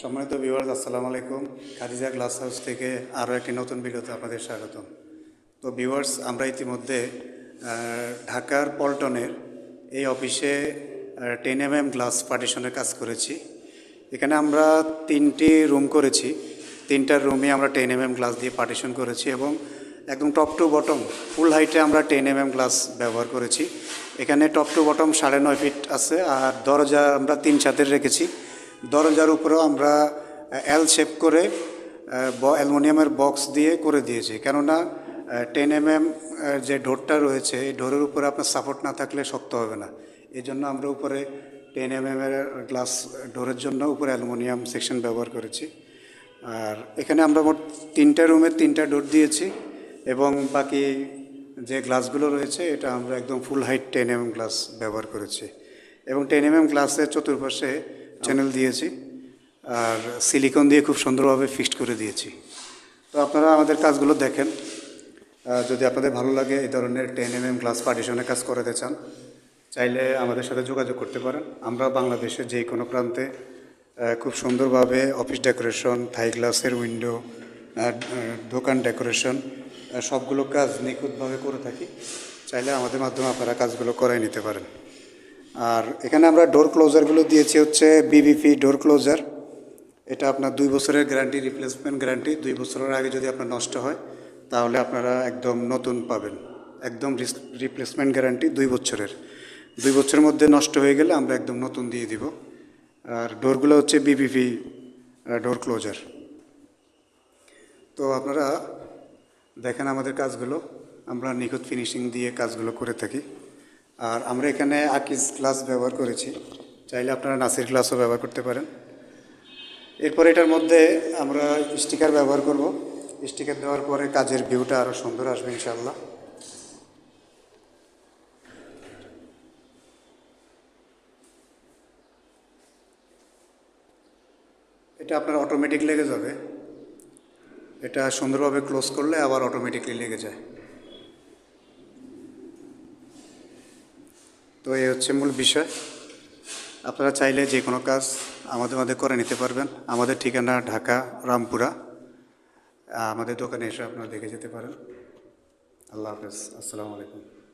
সম্মানিত ভিউয়ার্স আসসালামু আলাইকুম। খাদিজা গ্লাস হাউস থেকে আরও একটি নতুন ভিডিওতে আপনাদের স্বাগতম। তো ভিউয়ার্স আমরা ইতিমধ্যে ঢাকার পল্টনের এই অফিসে টেন এম এম গ্লাস পার্টিশনের কাজ করেছি। এখানে আমরা তিনটি রুম করেছি। তিনটার রুমে আমরা টেন এম এম গ্লাস দিয়ে পার্টিশন করেছি এবং একদম টপ টু বটম ফুল হাইটে আমরা টেন এম এম গ্লাস ব্যবহার করেছি। এখানে টপ টু বটম সাড়ে নয় ফিট আছে আর দরজা আমরা তিন ছাদের রেখেছি। দরজার উপরেও আমরা এল শেপ করে অ্যালুমিনিয়ামের বক্স দিয়ে করে দিয়েছি। কেননা টেন এম এম যে ঢোরটা রয়েছে, এই ঢোরের উপরে আপনার সাপোর্ট না থাকলে শক্ত হবে না। এই জন্য আমরা উপরে টেন এম এম এর গ্লাস ডোরের জন্য উপরে অ্যালুমিনিয়াম সেকশন ব্যবহার করেছি। আর এখানে আমরা মোট তিনটা রুমের তিনটা ডোর দিয়েছি এবং বাকি যে গ্লাসগুলো রয়েছে, এটা আমরা একদম full height ten M glass ব্যবহার করেছি। এবং টেন এম গ্লাসের চতুর্পাশে চ্যানেল দিয়েছি। আর সিলিকন দিয়ে খুব সুন্দরভাবে ফিক্সড করে দিয়েছি। তো আপনারা আমাদের কাজগুলো দেখেন। যদি আপনাদের ভালো লাগে এই ধরনের টেন এম এম গ্লাস পার্টিশনের কাজ করাতে চান, চাইলে আমাদের সাথে যোগাযোগ করতে পারেন। আমরা বাংলাদেশের যে কোনো প্রান্তে খুব সুন্দরভাবে অফিস ডেকোরেশন থাই গ্লাসের উইন্ডো দোকান ডেকোরেশন সবগুলো কাজ নিখুঁতভাবে করে থাকি। চাইলে আমাদের মাধ্যমে আপনারা কাজগুলো করাই নিতে পারেন। আর এখানে আমরা ডোর ক্লোজারগুলো দিয়েছি হচ্ছে বিবিপি ডোর ক্লোজার এটা আপনার দুই বছরের গ্যারান্টি রিপ্লেসমেন্ট গ্যারান্টি দুই বছরের আগে যদি আপনার নষ্ট হয়, তাহলে আপনারা একদম নতুন পাবেন। একদম রিপ্লেসমেন্ট গ্যারান্টি দুই বছরের। দুই বছরের মধ্যে নষ্ট হয়ে গেলে আমরা একদম নতুন দিয়ে দিব। আর ডোরগুলো হচ্ছে বিবিপি ডোর ক্লোজার তো আপনারা দেখেন আমাদের কাজগুলো। আমরা নিখুঁত ফিনিশিং দিয়ে কাজগুলো করে থাকি। আর আমরা এখানে আকিস গ্লাস ব্যবহার করেছি। চাইলে আপনারা নাসির গ্লাসও ব্যবহার করতে পারেন। এরপর এটার মধ্যে আমরা স্টিকার ব্যবহার করব। স্টিকার দেওয়ার পরে কাজের ভিউটা আরও সুন্দর আসবে ইনশাল্লাহ এটা আপনার অটোমেটিক লেগে যাবে। এটা সুন্দরভাবে ক্লোজ করলে আবার অটোমেটিকলি লেগে যায়। তো এই হচ্ছে মূল বিষয়। আপনারা চাইলে যে কোনো কাজ আমাদের মধ্যে করে নিতে পারবেন। আমাদের ঠিকানা ঢাকা, রামপুরা। আমাদের দোকানে এসে আপনারা দেখে যেতে পারেন। আল্লাহ হাফেজ। আসসালামু আলাইকুম।